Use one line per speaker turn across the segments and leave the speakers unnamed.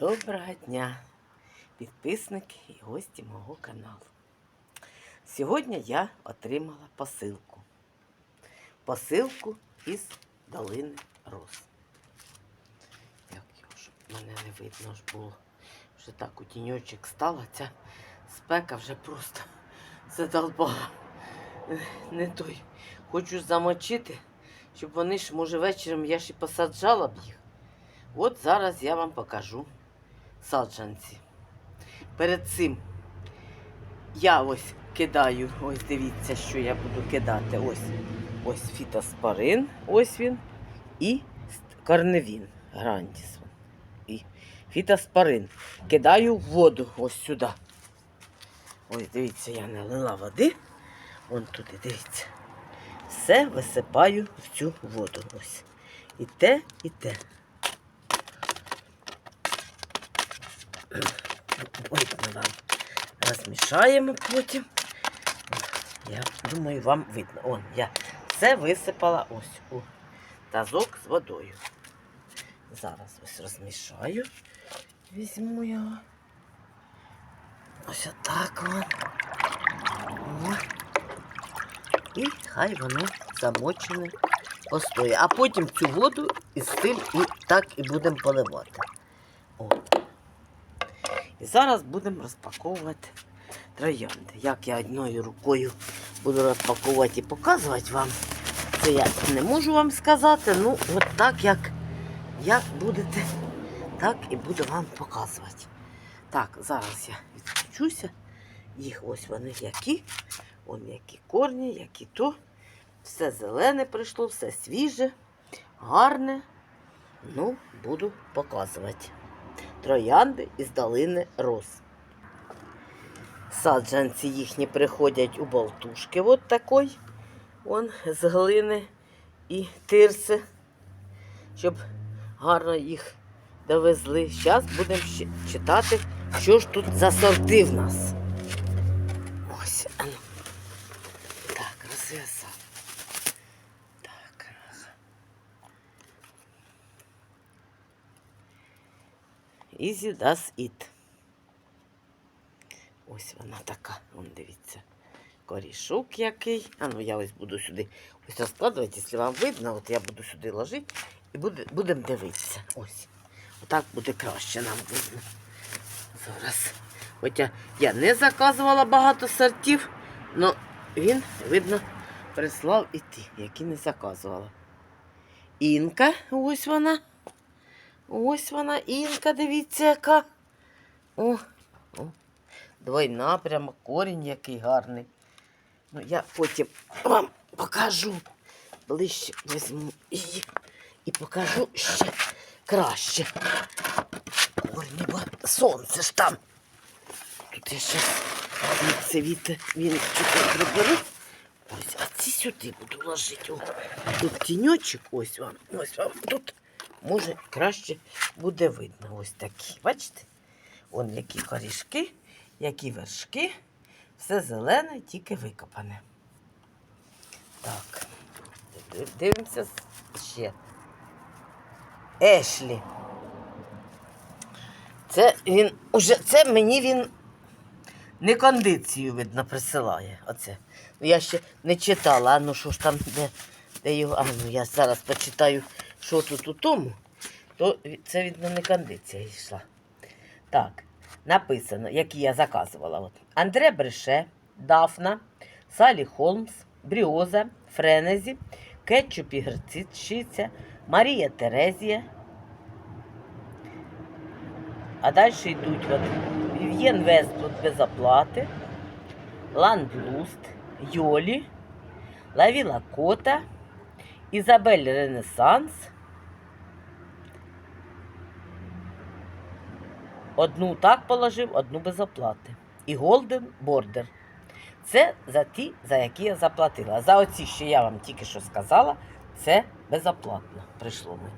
Доброго дня, підписники і гості мого каналу. Сьогодні я отримала посилку. Посилку із долини Роз. Як його, щоб мене не видно ж було. Вже так у тіньочок стала, ця спека вже просто задолбала. Не той. Хочу замочити, щоб вони ж, може, вечором я ж і посаджала б їх. От зараз я вам покажу саджанці. Перед цим я ось кидаю, ось дивіться, що я буду кидати. Ось ось фітоспорин, ось він, і корневін, грандіс. І фітоспорин. Кидаю воду ось сюди. Ось дивіться, я налила води. Вон туди, дивіться. Все висипаю в цю воду. Ось. І те, і те. Ой, вам розмішаємо потім. Я думаю, вам видно. Он, я все висипала ось у тазок з водою. Зараз ось розмішаю. Візьму його. Ось отак вон. І хай воно замочене постоє. А потім цю воду із цим і так і будемо поливати. І зараз будемо розпаковувати троянди. Як я одною рукою буду розпаковувати і показувати вам, це я не можу вам сказати. Ну, от так, як, як будете, так і буду вам показувати. Так, зараз я відключуся. Їх ось вони які. Вон які корні, які то. Все зелене прийшло, все свіже, гарне. Ну, буду показувати троянди із долини роз. Саджанці їхні приходять у болтушки, от такой, он з глини і тирси, щоб гарно їх довезли. Зараз будемо читати, що ж тут за сорти в нас. Ось. ану. Так, розв'язав. Так. Easy does it. Ось вона така, вон дивіться. Корішок який. А ну я ось буду сюди ось розкладувати, якщо вам видно, от я буду сюди ложити і буде, будемо дивитися. Ось. Отак буде краще нам видно. Зараз. Хоча я не заказувала багато сортів, але він, видно, прислав і ті, які не заказувала. Інка, ось вона. Ось вона, інка, дивіться, яка. О, о. Двойна, прямо корінь який гарний. Ну, я потім вам покажу. Ближче візьму її і покажу ще краще. Корні, бо сонце ж там. Тут я ще це віте, він приберу. Ось, а ці сюди буду ложити. Тут тіньочок, ось вам, ось вам тут. Може, краще буде видно. Ось такі. Бачите? Вон які корішки, які вершки. Все зелене, тільки викопане. Так. Дивимося ще. Ешлі. Це він уже це мені він не кондицію, видно, присилає. Оце. Ну, я ще не читала, а ну що ж там, де, де його. А ну я зараз почитаю, що тут у тому, то це, видно, не кондиція йшла. Так, написано, які я заказувала. От. Андре Бреше, Дафна, Салі Холмс, Бріоза, Френезі, Кетчуп і Герциця, Марія Терезія. А далі йдуть вони. Вів'єн Вестлуд без оплати, Ландлуст, Йолі, Лавіла Кота, Ізабель Ренесанс. Одну так положив, одну без оплати. І Голден Бордер. Це за ті, за які я заплатила. За оці, що я вам тільки що сказала, це безоплатно прийшло мені.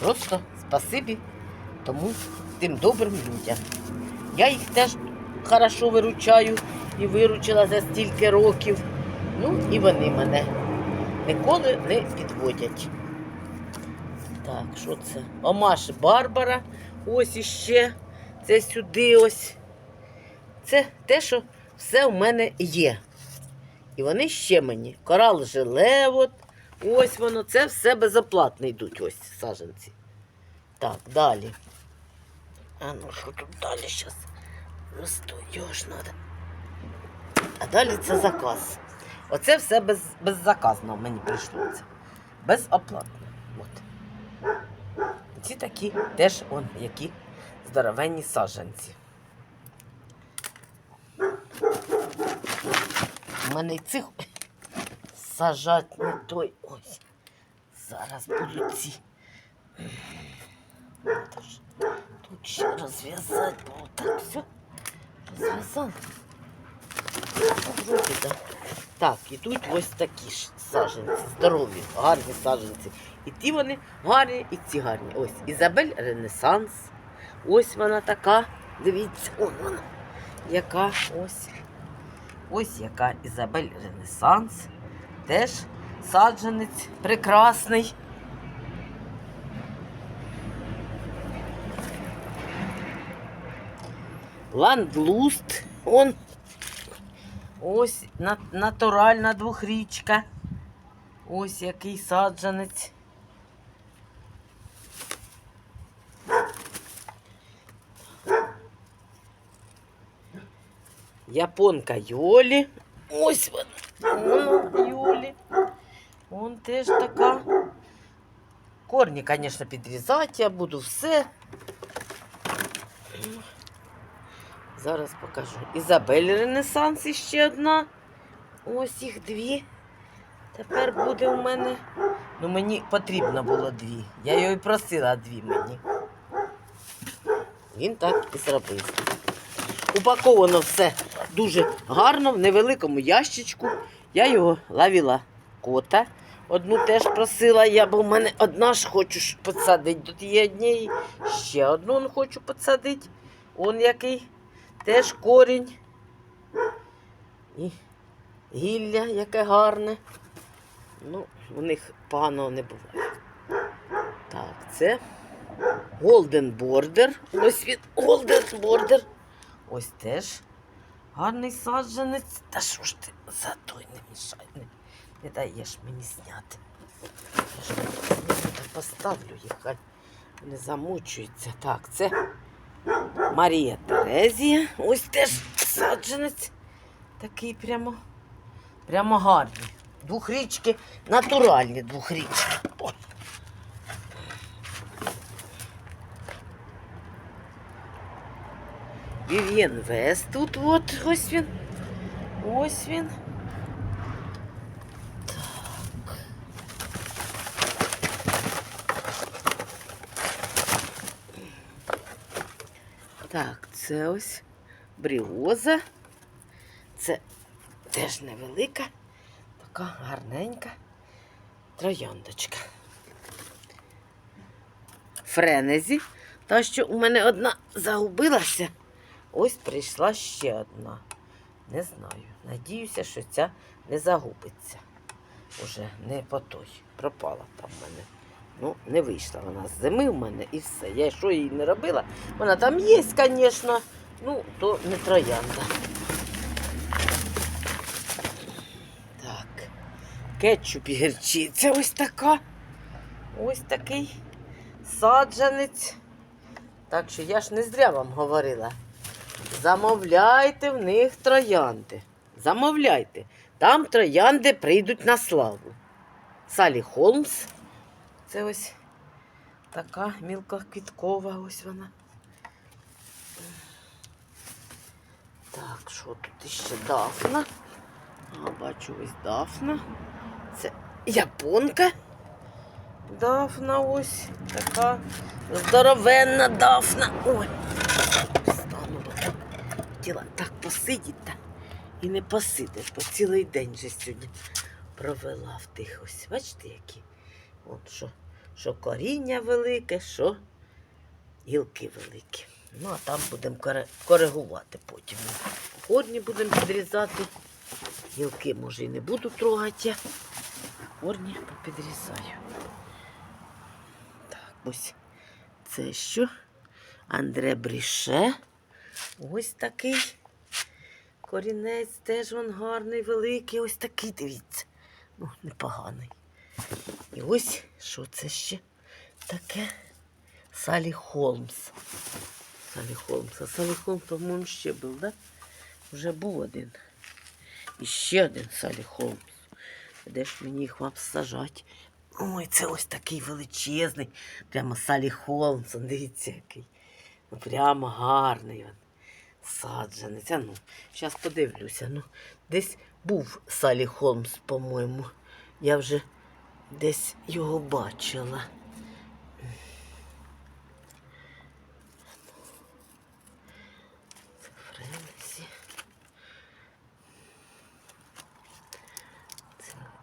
Просто спасибі тому тим добрим людям. Я їх теж хорошо виручаю і виручила за стільки років. Ну і вони мене ніколи не підводять. Так, що це? Омаш Барбара. Ось іще. Це сюди ось. Це те, що все в мене є. І вони ще мені. Корал желе, от. Ось воно. Це все безоплатно йдуть ось саженці. Так, далі. А ну що тут далі зараз? Розстоєш треба. А далі це заказ. Оце все без, беззаказно мені прийшло. Це. Безоплатно. От. Ці такі теж он, які здоровенні саджанці. У мене й цих сажать не той. Ось. Зараз будуть ці. Тут ще розв'язати, бо так все. Розв'язати. Да. Так, і тут ось такі ж саженці, здорові, гарні саженці. І ті вони гарні, і ці гарні. Ось Ізабель Ренесанс. Ось вона така. Дивіться, он вона. Яка ось. Ось яка Ізабель Ренесанс. Теж саджанець прекрасний. Ландлуст. Он ось на- натуральна двохрічка. Ось який саджанець. Японка Йолі. Ось вона. Вона Йолі. Вон теж така. Корні, звісно, підрізати я буду все. Зараз покажу. Ізабель Ренесанс іще одна. Ось їх дві. Тепер буде у мене. Ну, мені потрібно було дві. Я його і просила дві мені. Він так і зробив. Упаковано все дуже гарно, в невеликому ящичку. Я його лавіла кота. Одну теж просила я, бо в мене одна ж хочу ж посадити. Тут є однієї. Ще одну хочу посадити. Он який. Теж корінь. І гілля, яке гарне. Ну, у них поганого не буває. Так, це Golden Border. Ось він Golden Border. Ось теж гарний саджанець. Та що ж ти за той не мішай, не, не даєш мені зняти. Я ж поставлю їх, хай не замучується. Так, це Марія Терезія. Ось теж саджанець. Такий прямо, прямо гарний. Двохрічки, натуральні двохрічки. О. Вів'єн Вест тут от ось він. Ось він. Так. Так, це ось бріоза. Це теж невелика, така гарненька трояндочка. Френезі. Та, що у мене одна загубилася. Ось прийшла ще одна. Не знаю. Надіюся, що ця не загубиться. Уже не по той. Пропала там в мене. Ну, не вийшла вона з зими в мене і все. Я що їй не робила? Вона там є, звісно. Ну, то не троянда. Так. Кетчуп і гірчиця ось така. Ось такий саджанець. Так що я ж не зря вам говорила. Замовляйте в них троянди. Замовляйте. Там троянди прийдуть на славу. Салі Холмс. Це ось така мілкоквіткова ось вона. Так, що тут іще Дафна? А, бачу ось Дафна. Це японка. Дафна ось така здоровенна Дафна. Ой, встану, бо так посидіти та і не посидиш, бо цілий день вже сьогодні провела в тих ось. Бачите, які? От що, що коріння велике, що гілки великі. Ну, а там будемо коригувати потім. Корні будемо підрізати. Гілки, може, і не буду трогати. Корні підрізаю. Так. Ось це що? Андре Бріше. Ось такий. Корінець теж він гарний, великий. Ось такий, дивіться. Ну, непоганий. І ось що це ще таке? Салі Холмс. Салі Холмс. А Салі Холмс, по-моєму, ще був, да? Вже був один. І ще один Салі Холмс. Де ж мені їх вам сажати? Ой, це ось такий величезний. Прямо Салі Холмс. Дивіться, який. Ну, прямо гарний він. Саджаний. Це, ну, зараз подивлюся. Ну, десь був Салі Холмс, по-моєму. Я вже десь його бачила.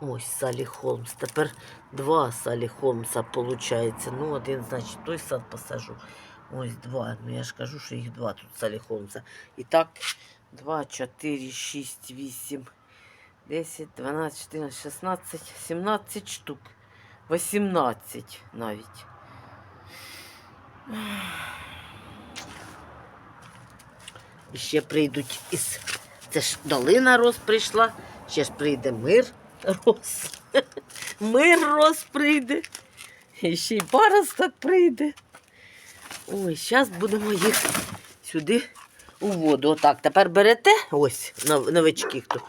Ось Салі Холмс. Тепер два Салі Холмса виходить. Ну, один, значить, той сад посажу. Ось два. Ну я ж кажу, що їх два тут Салі Холмса. І так, 2, 4, 6, 8, 10, 12, 14, 16, 17 штук. 18 навіть. І ще прийдуть із. Це ж долина роз прийшла, ще ж прийде мир роз. Мир роз прийде. І ще й паросток прийде. Ой, зараз будемо їх сюди у воду. Отак. Тепер берете, ось, новички хто.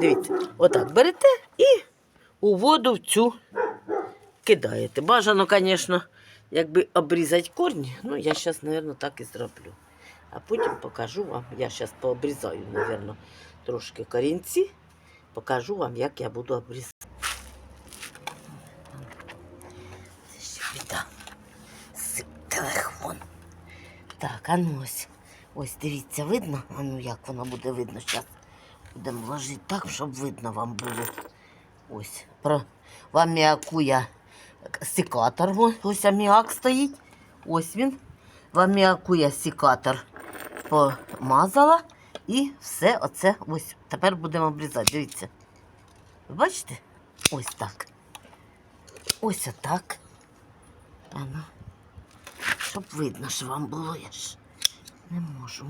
Дивіться, отак берете і у воду в цю кидаєте. Бажано, звісно, якби обрізати корні. Ну, я зараз, мабуть, так і зроблю. А потім покажу вам, я зараз пообрізаю, мабуть, трошки корінці. Покажу вам, як я буду обрізати. Це ще біда. Телефон. Так, а ну ось. Ось дивіться, видно? А ну як воно буде видно зараз. Будемо ложити так, щоб видно вам було. Ось. Про в аміаку я секатор. Ось, аміак стоїть. Ось він. В аміаку я секатор помазала. І все оце ось. Тепер будемо обрізати. Дивіться. Ви бачите? Ось так. Ось отак. Ну. Щоб видно, що вам було, я ж не можу.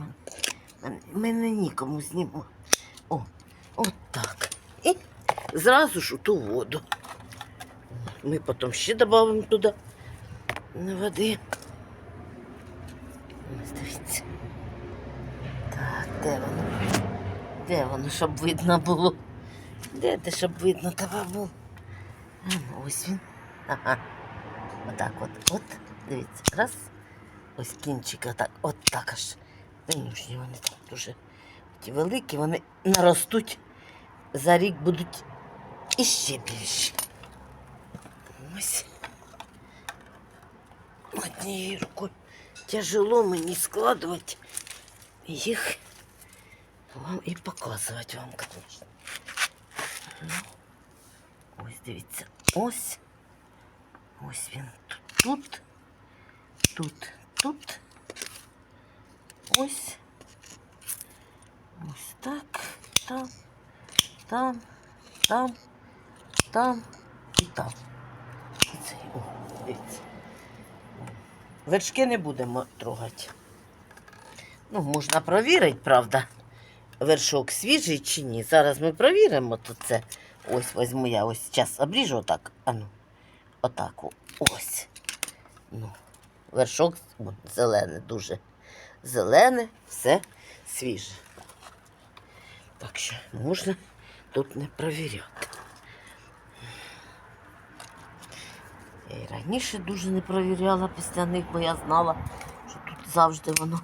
Мене, мене, нікому зніму. О, от так. І зразу ж у ту воду. Ми потім ще додамо туди води. Дивіться. Так, де воно? Де воно, щоб видно було? Де те, щоб видно тебе було? Ну, ось він. Ага. Отак от. От. Дивіться. Раз. Ось кінчик отак. От так аж. Винюшні вони так дуже ті великі, вони наростуть. За рік будуть іще більші. Ось. Однією рукою тяжело мені складувати їх вам і показувати вам, звісно. Ну, Ось дивіться. Ось. Ось він тут. Тут, тут. Ось. Ось так. Там. Там. Там. Там. І там. Цей. О. Вершки не будемо трогати. Ну, можна провірити, правда, вершок свіжий чи ні. Зараз ми провіримо то це. Ось візьму я ось зараз обріжу отак. Ану. Отак. Ось. Ну, вершок вон, зелений, дуже зелене, все свіже. Так що можна тут не провіряти. Я і раніше дуже не провіряла після них, бо я знала, що тут завжди воно.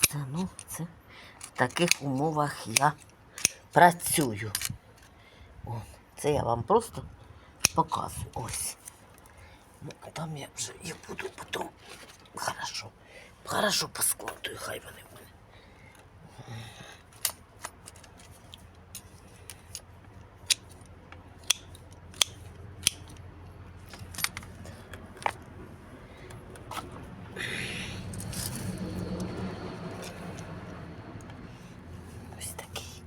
Це, ну, це в таких умовах я працюю. О, це я вам просто показую. Ось. Ну, а там я вже їх буду потім хорошо. Хорошо поскладую, хай вони мене. Ось такий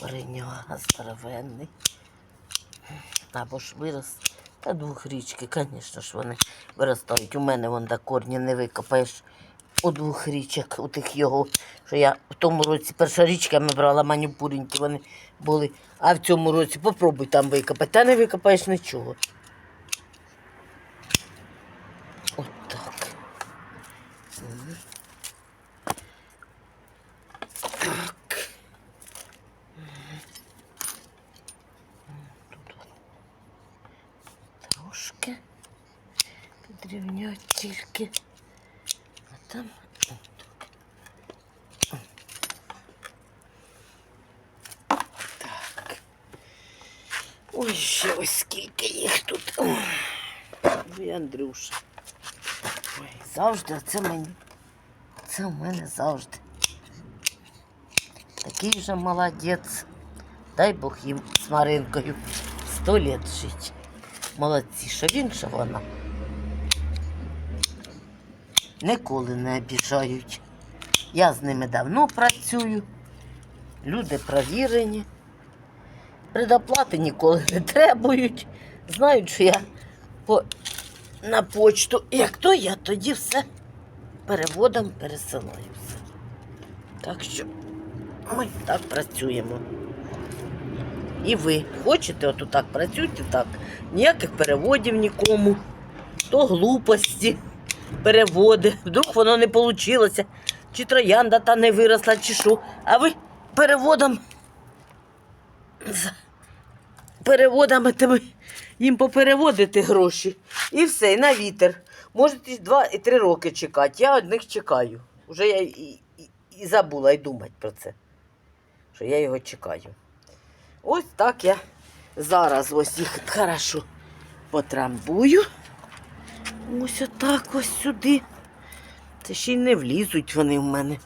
кореняга здоровенний. Або ж вирос Та двохрічки, звісно ж, вони виростають. У мене вон до корні не викопаєш. У двох річок, у тих його, що я в тому році перша річка ми брала манюпуріньки, вони були. А в цьому році попробуй там викопати. Та не викопаєш нічого. От підрівнять тільки. А там отак. Так. Ой, ще ось скільки їх тут. Ой, Ну і Андрюша. Ой, завжди це мені. Це у мене завжди. Такий же молодець. Дай Бог їм з Маринкою сто літ жити. Молодці, що він, що вона. Ніколи не обіжають. Я з ними давно працюю. Люди провірені. Предоплати ніколи не требують. Знають, що я по... на почту. Як то я тоді все переводом пересилаю. Так що ми так працюємо. І ви хочете от так працюйте так. Ніяких переводів нікому. То глупості переводи. Вдруг воно не вийшло. Чи троянда та не виросла, чи що. А ви переводом. Переводами тими їм попереводити гроші. І все, і на вітер. Можете два і три роки чекати. Я одних чекаю. Уже я і, і, і забула й думати про це. Що я його чекаю. Ось так я зараз ось їх хорошо потрамбую. Ось отак ось сюди. Це ще й не влізуть вони в мене.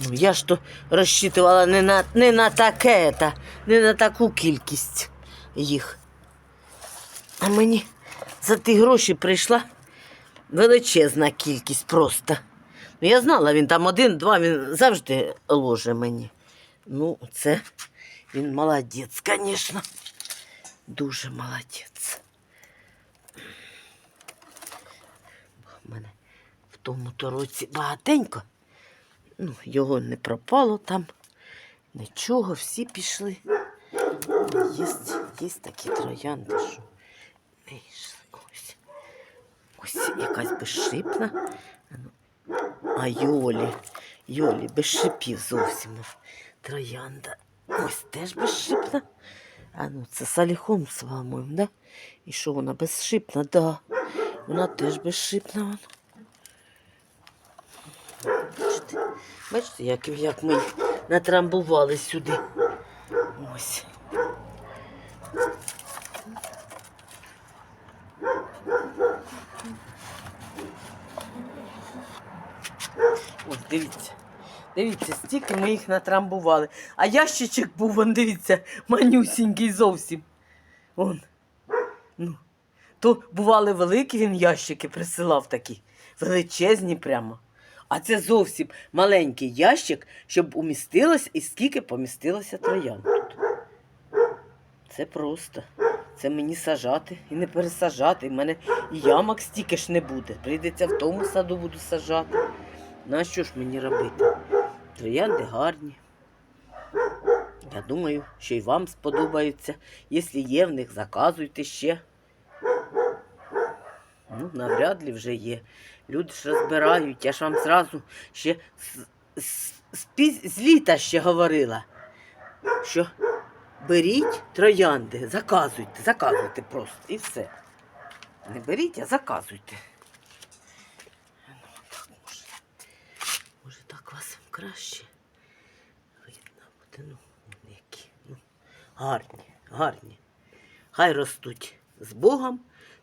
Ну, я ж то розчитувала не на, не на таке, та, не на таку кількість їх. А мені за ті гроші прийшла величезна кількість просто. Ну, я знала, він там один-два, він завжди ложе мені. Ну, це він молодець, звісно. Дуже молодець. У мене в тому то році багатенько. Ну, його не пропало там. Нічого, всі пішли. Є, є такі троянди, що не йшли. Ось. Ось якась безшипна. А Йолі, Йолі, без шипів зовсім. Троянда. Ось теж безшипна. А ну, це саліхом по-моєму, да? І що вона безшипна? Да. Вона теж безшипна. Вона. Бачите, бачите, як, як ми натрамбували сюди. Ось. Ось, дивіться. Дивіться, стільки ми їх натрамбували. А ящичок був, вон, дивіться, манюсінький зовсім. Вон. Ну. То бували великі він ящики присилав такі. Величезні прямо. А це зовсім маленький ящик, щоб умістилось і скільки помістилося троян тут. Це просто. Це мені сажати і не пересажати. У мене і ямок стільки ж не буде. Прийдеться в тому саду буду сажати. На що ж мені робити? Троянди гарні. Я думаю, що й вам сподобаються. Якщо є в них, заказуйте ще. Ну, навряд ли вже є. Люди ж розбирають. Я ж вам зразу ще з, з, з, з літа ще говорила, що беріть троянди, заказуйте, заказуйте просто і все. Не беріть, а заказуйте. Ну, так може. Може так вас краще видно буде. Ну, які. Ну, гарні, гарні. Хай ростуть з Богом.